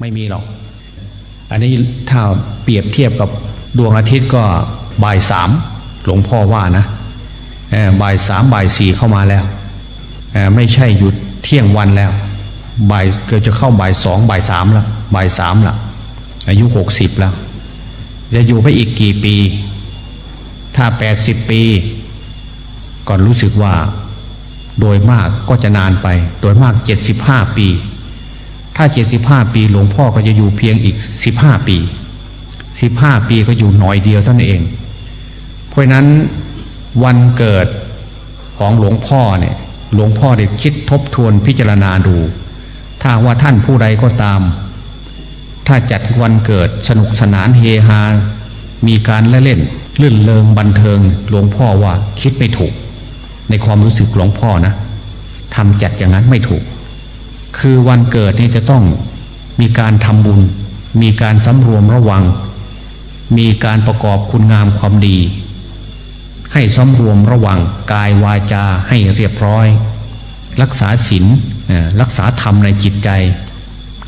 ไม่มีหรอก อันนี้ถ้าเปรียบเทียบกับดวงอาทิตย์ก็บ่ายสามหลวงพ่อว่านะบ่ายสามบ่ายสี่เข้ามาแล้ว ไม่ใช่หยุดเที่ยงวันแล้วบ่ายเกือบจะเข้าบ่ายสองบ่ายสามแล้วบ่ายสามละอายุหกสิบแล้ว จะอยู่ไปอีกกี่ปี ถ้าแปดสิบปี ก่อนรู้สึกว่าโดยมากก็จะนานไป โดยมากเจ็ดสิบห้าปี ถ้าเจ็ดสิบห้าปีหลวงพ่อก็จะอยู่เพียงอีกสิบห้าปีสิบห้าปีก็อยู่หน่อยเดียวท่านเอง เพราะฉะนั้นวันเกิดของหลวงพ่อเนี่ยหลวงพ่อได้คิดทบทวนพิจารณาดู ถ้าว่าท่านผู้ใดก็ตาม ถ้าจัดวันเกิดสนุกสนานเฮฮา มีการเล่นเล่นลื่นเลงบันเทิง หลวงพ่อว่าคิดไม่ถูก ในความรู้สึกหลวงพ่อนะทำจัดอย่างนั้นไม่ถูก คือวันเกิดนี่จะต้องมีการทำบุญ มีการสำรวมระวัง มีการประกอบคุณงามความดี ให้สำรวมระวังกายวาจาให้เรียบร้อย รักษาศีลรักษาธรรมในจิตใจ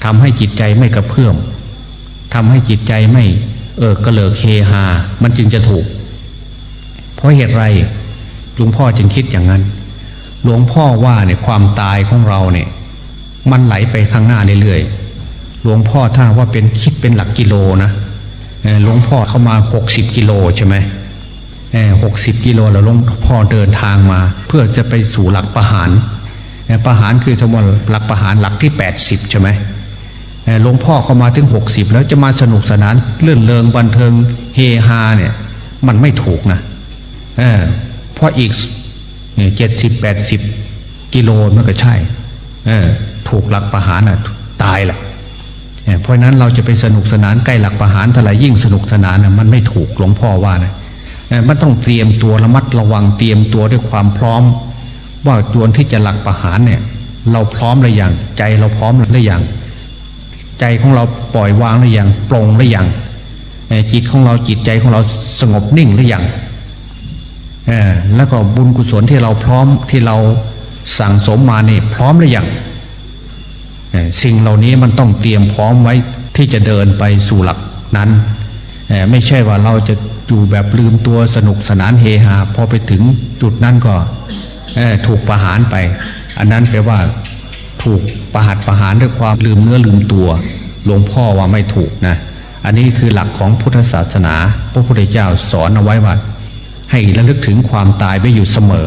ทำให้จิตใจไม่กระเพื่อมทำให้จิตใจไม่เออกระเลิกเฮฮา มันจึงจะถูก เพราะเหตุไรหลวงพ่อจึงคิดอย่างนั้น หลวงพ่อว่าเนี่ยความตายของเราเนี่ย มันไหลไปข้างหน้าเรื่อยๆหลวงพ่อถ้าว่าเป็นคิดเป็นหลักกิโลนะหลวงพ่อเข้ามา 60 กิโลใช่ไหมหกสิบกิโลแล้วหลวงพ่อเดินทางมา เพื่อจะไปสู่หลักประหารประหารคือทั้งหมดหลักประหารหลักที่ 80 ใช่ไหมหลวงพ่อเข้ามาถึง 60 แล้วจะมาสนุกสนานเลื่อนเลงบันเทิงเฮฮาเนี่ยมันไม่ถูกนะเเพราะอีกเจ็ดสิบแปดสิบกิโลมันก็ใช่ ถูกหลักประหารน่ะตายแหละเออเพราะนั้นเราจะไปสนุกสนานใกล้หลักประหารเท่าไหร่ยิ่งสนุกสนานน่ะมันไม่ถูกหลวงพ่อว่านะเออมันต้องเตรียมตัวระมัดระวังเตรียมตัวด้วยความพร้อม ว่าจวนที่จะหลักประหารเนี่ยเราพร้อมหรือยังใจเราพร้อมหรือยังใจของเราปล่อยวางหรือยังปลงหรือยังเอ่อจิตของเราจิตใจของเราสงบนิ่งหรือยังเออแล้วก็บุญกุศลที่เราพร้อมที่เราสั่งสมมานี่พร้อมหรือยัง สิ่งเหล่านี้มันต้องเตรียมพร้อมไว้ที่จะเดินไปสู่หลักนั้นไม่ใช่ว่าเราจะอยู่แบบลืมตัวสนุกสนานเฮฮาพอไปถึงจุดนั้นก็ถูกประหารไป อันนั้นแปลว่าถูกประหัตประหารด้วยความลืมเนื้อลืมตัวหลวงพ่อว่าไม่ถูกนะอันนี้คือหลักของพุทธศาสนา พระพุทธเจ้าสอนเอาไว้ว่าให้ระลึกถึงความตายไว้อยู่เสมอ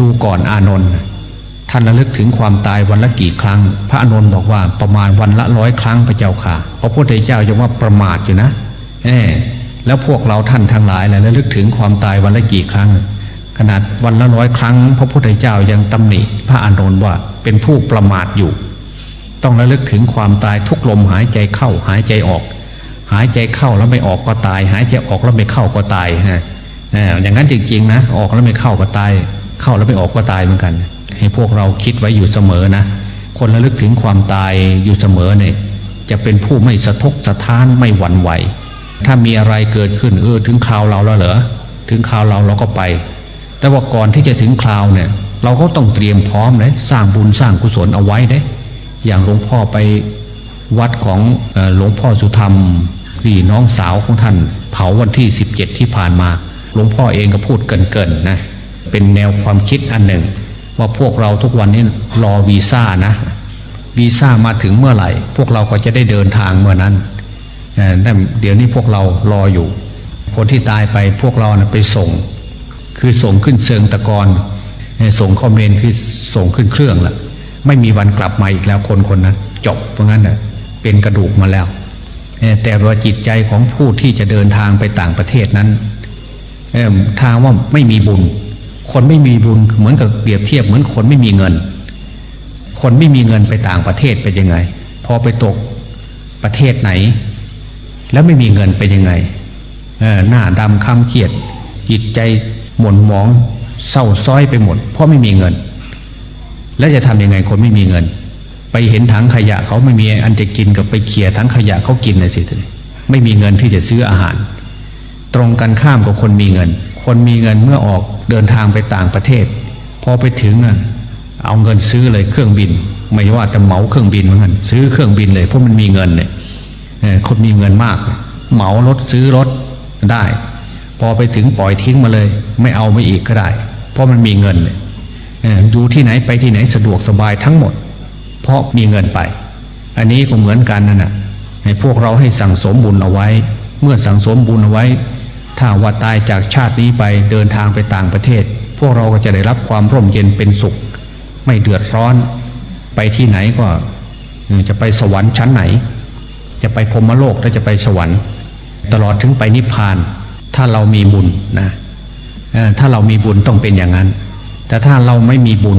ดูก่อนอานนท์ ท่านระลึกถึงความตายวันละกี่ครั้ง พระอานนท์บอกว่าประมาณวันละร้อยครั้งพระเจ้าค่ะพระพุทธเจ้ายังว่าประมาทอยู่นะเอแล้วพวกเราท่านทั้งหลายแหละระลึกถึงความตายวันละกี่ครั้ง ขนาดวันละร้อยครั้ง พระพุทธเจ้ายังตำหนิพระอานนท์ว่าเป็นผู้ประมาทอยู่ ต้องระลึกถึงความตายทุกลมหายใจเข้าหายใจออก หายใจเข้าแล้วไม่ออกก็ตาย หายใจออกแล้วไม่เข้าก็ตายฮะเอ่ออย่างนั้นจริงๆนะออกแล้วไม่เข้าก็ตาย เข้าแล้วไม่ออกก็ตายเหมือนกัน ให้พวกเราคิดไว้อยู่เสมอนะ คนระลึกถึงความตายอยู่เสมอเนี่ยจะเป็นผู้ไม่สะทกสะท้านไม่หวั่นไหว ถ้ามีอะไรเกิดขึ้นเออถึงคราวเราแล้วเหรอถึงคราวเราเราก็ไป แต่ว่าก่อนที่จะถึงคราวเนี่ยเราก็ต้องเตรียมพร้อมเลยสร้างบุญสร้างกุศลเอาไว้เด้อย่างหลวงพ่อไปวัดของหลวงพ่อสุธรรมที่น้องสาวของท่าน เผาวันที่ 17 ที่ผ่านมา หลวงพ่อเองก็พูดเกินๆนะเป็นแนวความคิดอันหนึ่ง ว่าพวกเราทุกวันนี้รอวีซ่านะวีซ่ามาถึงเมื่อไหร่ พวกเราก็จะได้เดินทางเมื่อนั้นเดี๋ยวนี้พวกเรารออยู่ คนที่ตายไปพวกเรานะไปส่ง คือส่งขึ้นเชิงตะกอนส่งคอมเมนคือส่งขึ้นเครื่องละไม่มีวันกลับมาอีกแล้วคนคนนั้น จบเพราะงั้นน่ะเป็นกระดูกมาแล้ว แต่ว่าจิตใจของผู้ที่จะเดินทางไปต่างประเทศนั้นทางว่าไม่มีบุญ คนไม่มีบุญเหมือนกับเปรียบเทียบเหมือนคนไม่มีเงิน คนไม่มีเงินไปต่างประเทศเป็นยังไง พอไปตกประเทศไหน แล้วไม่มีเงินเป็นยังไงเออหน้าดำคำเครียดจิตใจหม่นหมองเศร้าซ้อยไปหมด เพราะไม่มีเงิน แล้วจะทำยังไงคนไม่มีเงิน ไปเห็นถังขยะเขาไม่มีอันจะกินกับไปเขี่ยถังขยะเขากินเลยสิไม่มีเงินที่จะซื้ออาหาร ตรงกันข้ามกับคนมีเงิน คนมีเงินเมื่อออกเดินทางไปต่างประเทศ พอไปถึงอะเอาเงินซื้อเลยเครื่องบิน ไม่ว่าจะเหมาเครื่องบินเหมือนกันซื้อเครื่องบินเลยเพราะมันมีเงินเนี่ยคนมีเงินมาก เหมารถซื้อรถได้ พอไปถึงปล่อยทิ้งมาเลย ไม่เอาไม่อีกก็ได้ เพราะมันมีเงินเนี่ยออดูที่ไหนไปที่ไหนสะดวกสบายทั้งหมด เพราะมีเงินไป อันนี้ก็เหมือนกันนั่นนะให้พวกเราให้สั่งสมบุญเอาไว้ เมื่อสั่งสมบุญเอาไว้ ถ้าว่าตายจากชาตินี้ไปเดินทางไปต่างประเทศ พวกเราก็จะได้รับความร่มเย็นเป็นสุข ไม่เดือดร้อน ไปที่ไหนก็จะไปสวรรค์ชั้นไหน จะไปพรหมโลกถ้าจะไปสวรรค์ ตลอดถึงไปนิพพาน ถ้าเรามีบุญนะถ้าเรามีบุญต้องเป็นอย่างนั้น แต่ถ้าเราไม่มีบุญ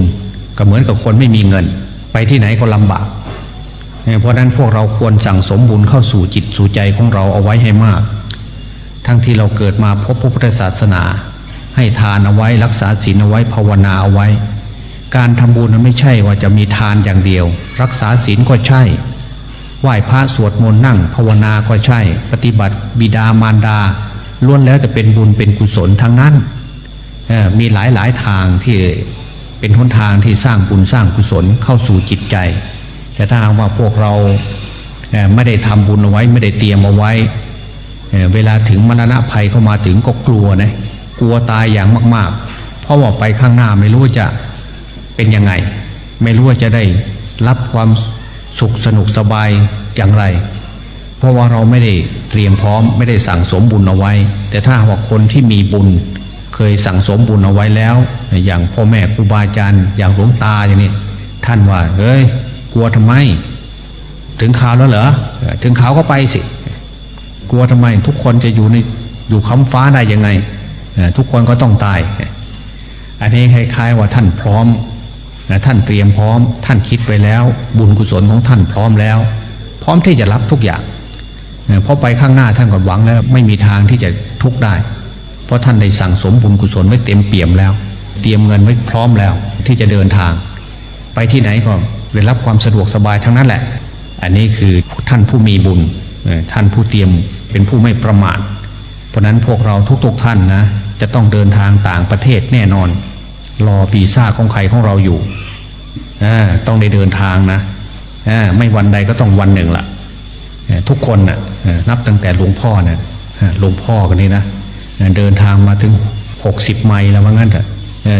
ก็เหมือนกับคนไม่มีเงิน ไปที่ไหนก็ลำบาก เพราะฉะนั้นพวกเราควรสั่งสมบุญเข้าสู่จิตสู่ใจของเราเอาไว้ให้มาก ทั้งที่เราเกิดมาพบพระพุทธศาสนา ให้ทานเอาไว้รักษาศีลเอาไว้ภาวนาเอาไว้ การทำบุญนั้นไม่ใช่ว่าจะมีทานอย่างเดียว รักษาศีลก็ใช่ ไหว้พระสวดมนต์นั่ง ภาวนาก็ใช่ ปฏิบัติบิดามารดาล้วนแล้วจะเป็นบุญเป็นกุศลทั้งนั้นมีหลายหลายทางที่เป็นหนทางที่สร้างบุญสร้างกุศลเข้าสู่จิตใจ แต่ถ้าหากว่าพวกเราไม่ได้ทำบุญเอาไว้ไม่ได้เตรียมเอาไว้ เวลาถึงมรณะภัยเข้ามาถึงก็กลัวนะกลัวตายอย่างมาก ๆ เพราะว่าไปข้างหน้าไม่รู้ว่าจะเป็นยังไง ไม่รู้ว่าจะได้รับความสุขสนุกสบายอย่างไร เพราะว่าเราไม่ได้เตรียมพร้อมไม่ได้สั่งสมบุญเอาไว้ แต่ถ้าหากว่าคนที่มีบุญ เคยสั่งสมบุญเอาไว้แล้ว อย่างพ่อแม่ครูบาอาจารย์อย่างหลวงตาอย่างนี้ท่านว่าเฮ้ยกลัวทำไม ถึงข่าวแล้วเหรอเออถึงข่าวก็ไปสิ กลัวทำไมทุกคนจะอยู่ในอยู่ค้ำฟ้าได้ยังไง ทุกคนก็ต้องตาย อันนี้คล้าย ๆ ว่าท่านพร้อมท่านเตรียมพร้อม ท่านคิดไว้แล้ว บุญกุศลของท่านพร้อมแล้ว พร้อมที่จะรับทุกอย่างเออเพราะไปข้างหน้าท่านก็หวังแล้ว ไม่มีทางที่จะทุกข์ได้ เพราะท่านได้สั่งสมบุญกุศลไว้เต็มเปี่ยมแล้ว เตรียมเงินไว้พร้อมแล้ว ที่จะเดินทาง ไปที่ไหนก็ได้รับความสะดวกสบายทั้งนั้นแหละ อันนี้คือท่านผู้มีบุญ ท่านผู้เตรียมเป็นผู้ไม่ประมาทเพราะนั้นพวกเราทุกๆท่านนะจะต้องเดินทางต่างประเทศแน่นอน รอวีซ่าของใครของเราอยู่ต้องได้เดินทางนะไม่วันใดก็ต้องวันหนึ่งละทุกคนนะนับตั้งแต่หลวงพ่อนะหลวงพ่อกันนี้นะเดินทางมาถึง 60 ไมล์แล้วว่างั้นเถอะ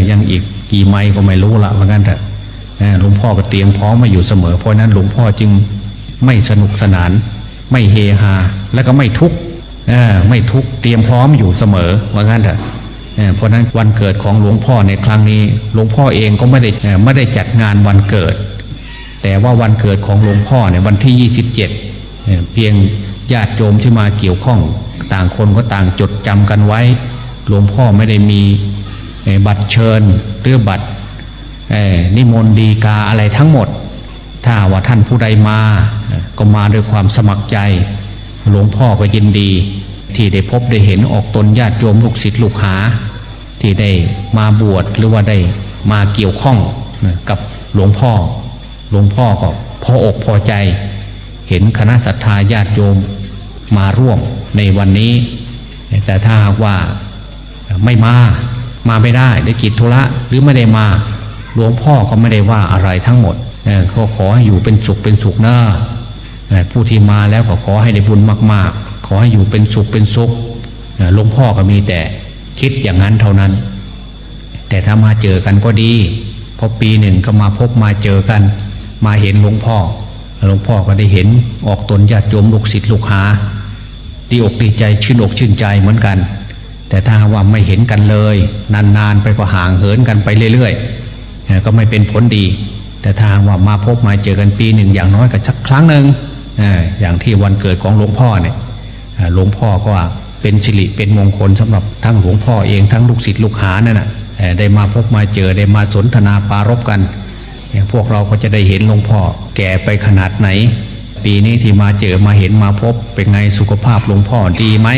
ยังอีกกี่ไมล์ก็ไม่รู้ละว่างั้นเถอะหลวงพ่อก็เตรียมพร้อมมาอยู่เสมอเพราะนั้นหลวงพ่อจึงไม่สนุกสนาน ไม่เฮฮาและก็ไม่ทุกข์ไม่ทุกข์เตรียมพร้อมอยู่เสมอว่างั้นเถอะเพราะนั้นวันเกิดของหลวงพ่อในครั้งนี้หลวงพ่อเองก็ไม่ได้ไม่ได้จัดงานวันเกิด แต่ว่าวันเกิดของหลวงพ่อเนี่ยวันที่ 27เอ่อเพียงญาติโยมที่มาเกี่ยวข้อง ต่างคนก็ต่างจดจำกันไว้ หลวงพ่อไม่ได้มีบัตรเชิญหรือบัตรเอ่อนิมนต์ดีกาอะไรทั้งหมด ถ้าว่าท่านผู้ใดมา ก็มาด้วยความสมัครใจ หลวงพ่อก็ยินดี ที่ได้พบได้เห็นออกตนญาติโยมลูกศิษย์ลูกหา ที่ได้มาบวชหรือว่าได้มาเกี่ยวข้องกับหลวงพ่อ หลวงพ่อก็พออกพอใจ เห็นคณะศรัทธาญาติโยมมาร่วมในวันนี้ แต่ถ้าหากว่าไม่มามาไม่ได้ได้กิจธุระหรือไม่ได้มาหลวงพ่อก็ไม่ได้ว่าอะไรทั้งหมดเออก็ขอให้อยู่เป็นสุขเป็นสุขเนอะเออ ผู้ที่มาแล้วก็ขอให้ได้บุญมาก ๆ ขอให้อยู่เป็นสุขเป็นสุขหลวงพ่อก็มีแต่คิดอย่างนั้นเท่านั้น แต่ถ้ามาเจอกันก็ดีเพราะปีหนึ่งก็มาพบมาเจอกัน มาเห็นหลวงพ่อหลวงพ่อก็ได้เห็นออกตนญาติโยมลูกศิษย์ลูกหาดีอกดีใจชื่นอกชื่นใจเหมือนกัน แต่ถ้าว่าไม่เห็นกันเลย นานๆไปก็ห่างเหินกันไปเรื่อยๆก็ไม่เป็นผลดี แต่ถ้าว่ามาพบมาเจอกันปีหนึ่งอย่างน้อยก็สักครั้งหนึ่ง อย่างที่วันเกิดของหลวงพ่อเนี่ยหลวงพ่อก็เป็นสิริเป็นมงคลสำหรับทั้งหลวงพ่อเองทั้งลูกศิษย์ลูกหานั่นนะได้มาพบมาเจอได้มาสนทนาปารบกัน พวกเราก็จะได้เห็นหลวงพ่อแก่ไปขนาดไหน ปีนี้ที่มาเจอมาเห็นมาพบ เป็นไงสุขภาพหลวงพ่อดีไหม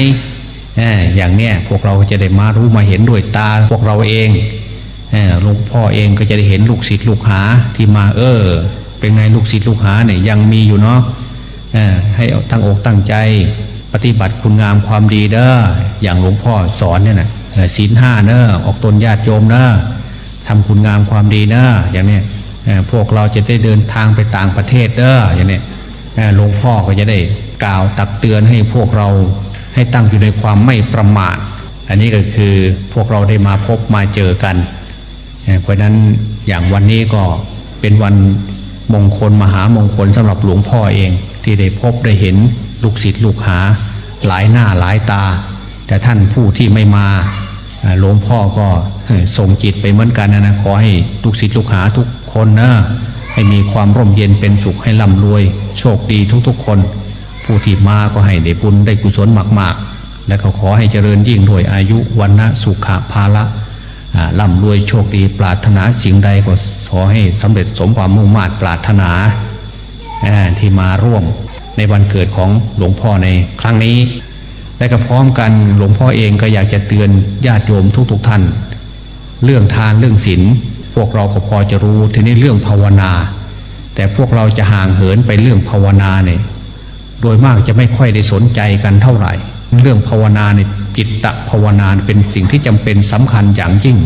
อย่างเนี้ยพวกเราจะได้มารู้มาเห็นด้วยตาพวกเราเองหลวงพ่อเองก็จะได้เห็นลูกศิษย์ลูกหาที่มาเออ เป็นไงลูกศิษย์ลูกหาเนี่ยยังมีอยู่เนาะ ให้เอาตั้งอกตั้งใจ ปฏิบัติคุณงามความดีเด้ออย่างหลวงพ่อสอนเนี่ยนะศีลห้าเนอะออกตนญาติโยมเนอะทำคุณงามความดีเนะอย่างเนี้ยพวกเราจะได้เดินทางไปต่างประเทศเด้ออย่างนี้หลวงพ่อก็จะได้กล่าวตักเตือนให้พวกเราให้ตั้งอยู่ในความไม่ประมาทอันนี้ก็คือพวกเราได้มาพบมาเจอกัน เพราะนั้นอย่างวันนี้ก็เป็นวันมงคลมหามงคลสำหรับหลวงพ่อเอง ที่ได้พบได้เห็นลูกศิษย์ลูกหา หลายหน้าหลายตา แต่ท่านผู้ที่ไม่มาหลวงพ่อก็ส่งจิตไปเหมือนกันนะขอให้ลูกศิษย์ลูกหาทุกคนนะให้มีความร่มเย็นเป็นสุขให้ร่ำรวย โชคดีทุกๆคน ผู้ที่มาก็ให้ได้บุญได้กุศลมากๆ และก็ขอให้เจริญยิ่งด้วยอายุวันนะสุขะภาละร่ำรวยโชคดีปรารถนาสิ่งใดก็ขอให้สำเร็จสมความมุ่งมา่ปรารถนา ที่มาร่วมในวันเกิดของหลวงพ่อในครั้งนี้ และก็พร้อมกันหลวงพ่อเองก็อยากจะเตือนญาติโยมทุกๆท่าน เรื่องทานเรื่องศีลพวกเราก็พอจะรู้ทีนี้เรื่องภาวนา แต่พวกเราจะห่างเหินไปเรื่องภาวนาเนี่ยโดยมากจะไม่ค่อยได้สนใจกันเท่าไหร่ เรื่องภาวนาในยจิตตภาวนาเป็นสิ่งที่จำเป็นสำคัญอย่างยิ่ง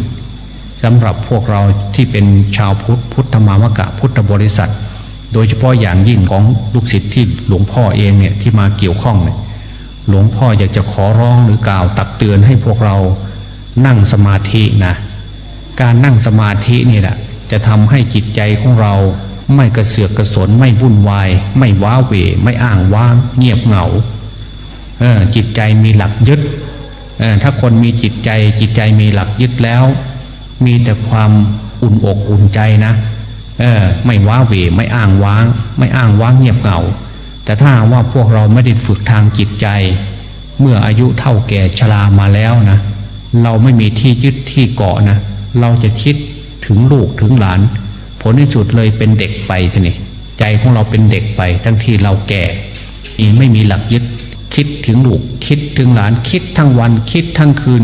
สำหรับพวกเราที่เป็นชาวพุทธพุทธมามกะพุทธบริษัท โดยเฉพาะอย่างยิ่งของลูกศิษย์ที่หลวงพ่อเองเนี่ยที่มาเกี่ยวข้องเนี่ยหลวงพ่ออยากจะขอร้องหรือกล่าวตักเตือนให้พวกเรานั่งสมาธินะการนั่งสมาธินี่แหละจะทำให้จิตใจของเราไม่กระเสือกกระสนไม่วุ่นวาย ไม่ว้าเหวไม่อ้างว้าง เงียบเหงาจิตใจมีหลักยึดถ้าคนมีจิตใจจิตใจมีหลักยึดแล้ว มีแต่ความอุ่นอกอุ่นใจนะ เออไม่ว้าเวไม่อ้างว้าง ไม่อ้างว้างเงียบเหงาแต่ถ้าว่าพวกเราไม่ได้ฝึกทางจิตใจ เมื่ออายุเท่าแก่ชรามาแล้วนะเราไม่มีที่ยึดที่เกาะนะ เราจะคิดถึงลูกถึงหลาน ผลที่สุดเลยเป็นเด็กไปทีนี่ใจของเราเป็นเด็กไป ทั้งที่เราแก่อีไม่มีหลักยึด คิดถึงลูกคิดถึงหลานคิดทั้งวันคิดทั้งคืน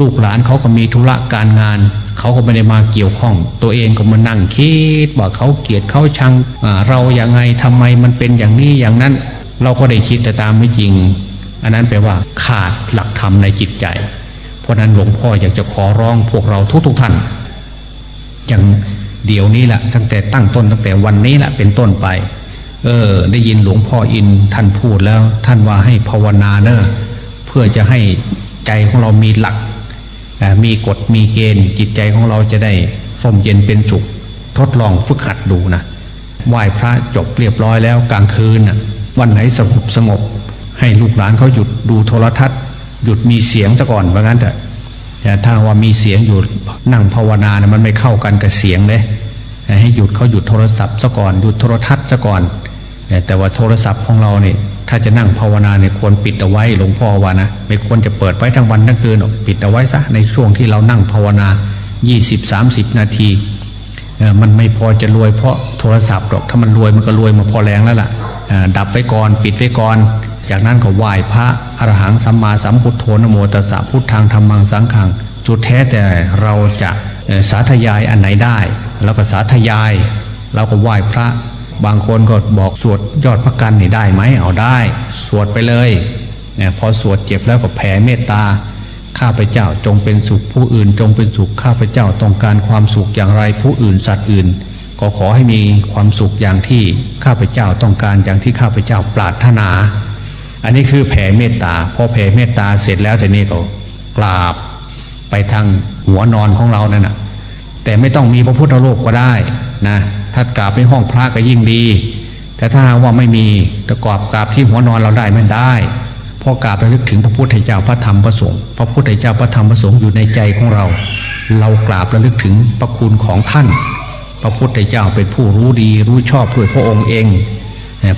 ลูกหลานเขาก็มีธุระการงาน เขาก็ไม่ได้มาเกี่ยวข้อง ตัวเองก็มานั่งคิดว่าเขาเกลียดเขาชังเราอย่างไงทำไมมันเป็นอย่างนี้อย่างนั้น เราก็ได้คิดแต่ตามไม่จริง อันนั้นแปลว่าขาดหลักธรรมในจิตใจ เพราะนั้นหลวงพ่ออยากจะขอร้องพวกเราทุกๆท่าน อย่างเดี๋ยวนี้แหละตั้งแต่ตั้งต้นตั้งแต่วันนี้แหละเป็นต้นไป เออ ได้ยินหลวงพ่ออินท่านพูดแล้ว ท่านว่าให้ภาวนาเนอะเพื่อจะให้ใจของเรามีหลัก มีกฎมีเกณฑ์จิตใจของเราจะได้ร่มเย็นเป็นสุข ทดลองฝึกหัดดูนะไหว้พระจบเรียบร้อยแล้วกลางคืนนะวันไหนสงบสงบ ให้ลูกหลานเขาหยุดดูโทรทัศน์ หยุดมีเสียงซะก่อนว่างั้นเถอะแต่ถ้าว่ามีเสียงอยู่นั่งภาวนาเนี่ยมันไม่เข้ากันกับเสียงเลยให้หยุดเขาหยุดโทรศัพท์ซะก่อนหยุดโทรทัศน์ซะก่อนแต่ว่าโทรศัพท์ของเราเนี่ย ถ้าจะนั่งภาวนาเนี่ยควรปิดเอาไว้หลวงพ่อว่านะไม่ควรจะเปิดไว้ทั้งวันทั้งคืนหรอกปิดเอาไว้ซะในช่วงที่เรานั่งภาวนา 20-30 นาทีมันไม่พอจะรวยเพราะโทรศัพท์หรอกถ้ามันรวยมันก็รวยมาพอแรงแล้วล่ะดับไว้ก่อน ปิดไว้ก่อน จากนั้นก็ไหว้พระอรหังสัมมาสัมพุทโธนโมตัสสะพุทธังธรรมังสังฆัง จุดแท้แต่เราจะสาธยายอันไหนได้ แล้วก็สาธยายเราก็ไหว้พระ บางคนก็บอกสวดยอดพระกันนี่ได้ไหมเอาได้ สวดไปเลยเนี่ยพอสวดเจ็บแล้วก็แผ่เมตตาข้าพเจ้าจงเป็นสุขผู้อื่น จงเป็นสุขข้าพเจ้าต้องการความสุขอย่างไรผู้อื่นสัตว์อื่น ก็ขอให้มีความสุขอย่างที่ข้าพเจ้าต้องการอย่างที่ข้าพเจ้าปรารถนา อันนี้คือแผ่เมตตาพอแผ่เมตตาเสร็จแล้วทีนี้ก็กราบไปทางหัวนอนของเรานั่นนะแต่ไม่ต้องมีพระพุทธรูปก็ได้นะ ถ้ากราบในห้องพระก็ยิ่งดี แต่ถ้าว่าไม่มีตะกราบกราบที่หัวนอนเราได้ไม่ได้เพอกราบระลึกถึงพระพุทธเจ้าพระธรรมพระสงฆ์พระพุทธเจ้าพระธรรมพระสงฆ์อยู่ในใจของเรา เรากราบระลึกถึงพระคุณของท่าน พระพุทธเจ้าเป็นผู้รู้ดีรู้ชอบด้วยพระองค์เอง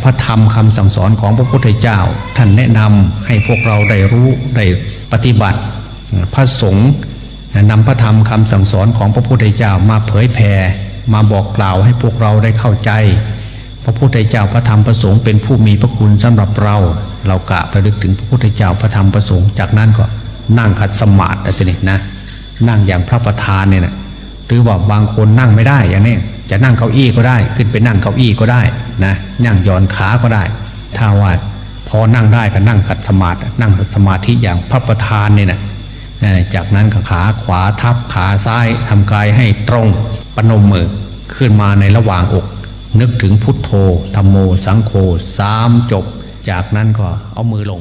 พระธรรมคำสั่งสอนของพระพุทธเจ้า ท่านแนะนำให้พวกเราได้รู้ได้ปฏิบัติ พระสงฆ์นำพระธรรมคำสั่งสอนของพระพุทธเจ้ามาเผยแผ่ มาบอกกล่าวให้พวกเราได้เข้าใจ พระพุทธเจ้าพระธรรมพระสงฆ์เป็นผู้มีพระคุณสำหรับเรา เรากราบระลึกถึงพระพุทธเจ้าพระธรรมพระสงฆ์จากนั้นก็นั่งขัดสมาธิอะไรนี่นะนั่งอย่างพระประธานเนี่ยนะหรือว่าบางคนนั่งไม่ได้อย่างนี้จะนั่งเก้าอี้ก็ได้ ขึ้นไปนั่งเก้าอี้ก็ได้นะนั่งย่อนขาก็ได้ ถ้าว่าพอนั่งได้ก็นั่งขัดสมาธินั่งสมาธิอย่างพระประธานเนี่ยนะจากนั้นก็ขาขวาทับขาซ้ายทำกายให้ตรง ปนมมือขึ้นมาในระหว่างอก นึกถึงพุทโธธรรมโมสังโฆสามจบ จากนั้นก็เอามือลง